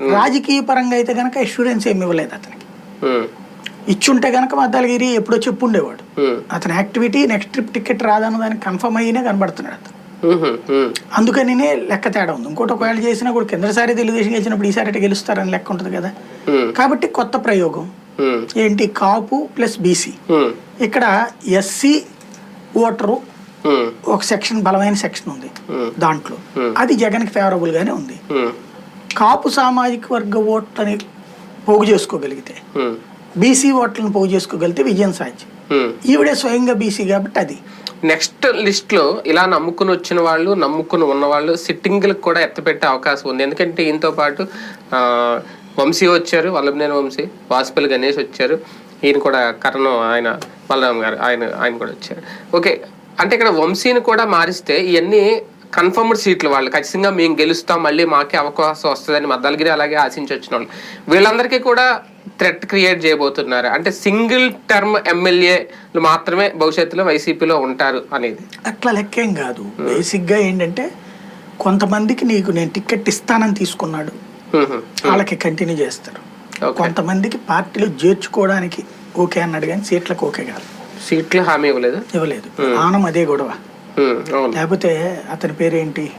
రాజకీయ పరంగా అయితే కనుక అష్యూరెన్స్ ఏమి ఇవ్వలేదు అతనికి. ఇచ్చుంటే కనుక మద్దాలగిరి ఎప్పుడో చెప్పుండేవాడు. అతని యాక్టివిటీ నెక్స్ట్ ట్రిప్ టికెట్ రాదన్న దానికి కన్ఫర్మ్ అయ్యినే కనబడుతున్నాడు అతను. అందుకనినే లెక్క తేడా ఉంది. ఇంకోటి ఒకవేళ చేసినా కూడా కిందసారి తెలుగుదేశం గెలిచినప్పుడు ఈసారి అటు గెలుస్తారని లెక్క ఉంటుంది కదా. కాబట్టి కొత్త ప్రయోగం. ఏంటి? Kapu plus BC. ఇక్కడ ఎస్సీ ఓటరు ఒక సెక్షన్ బలమైన సెక్షన్ ఉంది. దాంట్లో. అది జగన్కి ఫేవరబుల్ గానే ఉంది. కాపు సామాజిక వర్గ ఓట్లని పోగు చేసుకోగలిగితే బీసీ ఓట్లను పోగు చేసుకోగలిగితే విజయం సాధ్యం. ఈవిడే స్వయంగా బీసీ కాబట్టి అది. నెక్స్ట్ లిస్ట్లో ఇలా నమ్ముకుని వచ్చిన వాళ్ళు నమ్ముకుని ఉన్న వాళ్ళు సిట్టింగ్లకు కూడా ఎత్తపెట్టే అవకాశం ఉంది. ఎందుకంటే ఈయనతో పాటు వంశీ వచ్చారు వల్లభనేని వంశీ వాసుపల్లి గణేష్ వచ్చారు. ఈయన కూడా కరణం ఆయన బలరాం గారు ఆయన ఆయన కూడా వచ్చారు. ఓకే. అంటే ఇక్కడ వంశీని కూడా మారిస్తే ఇవన్నీ కన్ఫర్మ్డ్ సీట్లు వాళ్ళు. ఖచ్చితంగా మేము గెలుస్తాం మళ్ళీ మాకే అవకాశం వస్తుందని మద్దలగిరి అలాగే ఆశించి వచ్చిన వాళ్ళు. వీళ్ళందరికీ కూడా థ్రెట్ క్రియేట్ చేయబోతున్నారు. అంటే సింగిల్ టర్మ్ ఎమ్మెల్యేలు మాత్రమే భవిష్యత్తులో వైసీపీలో ఉంటారు అనేది. అట్లా లెక్కేం కాదు. బేసిక్గా ఏంటంటే కొంతమందికి నీకు నేను టికెట్ ఇస్తానని తీసుకున్నాడు. వాళ్ళకి కంటిన్యూ చేస్తారు. కొంతమందికి పార్టీలో చేర్చుకోవడానికి ఓకే అన్నాడు కానీ సీట్లకు ఓకే కాదు. సీట్లు హామీ ఇవ్వలేదు? ఇవ్వలేదు. ఆనం అదే గొడవ. లేకపోతే అతని పేరేంటి?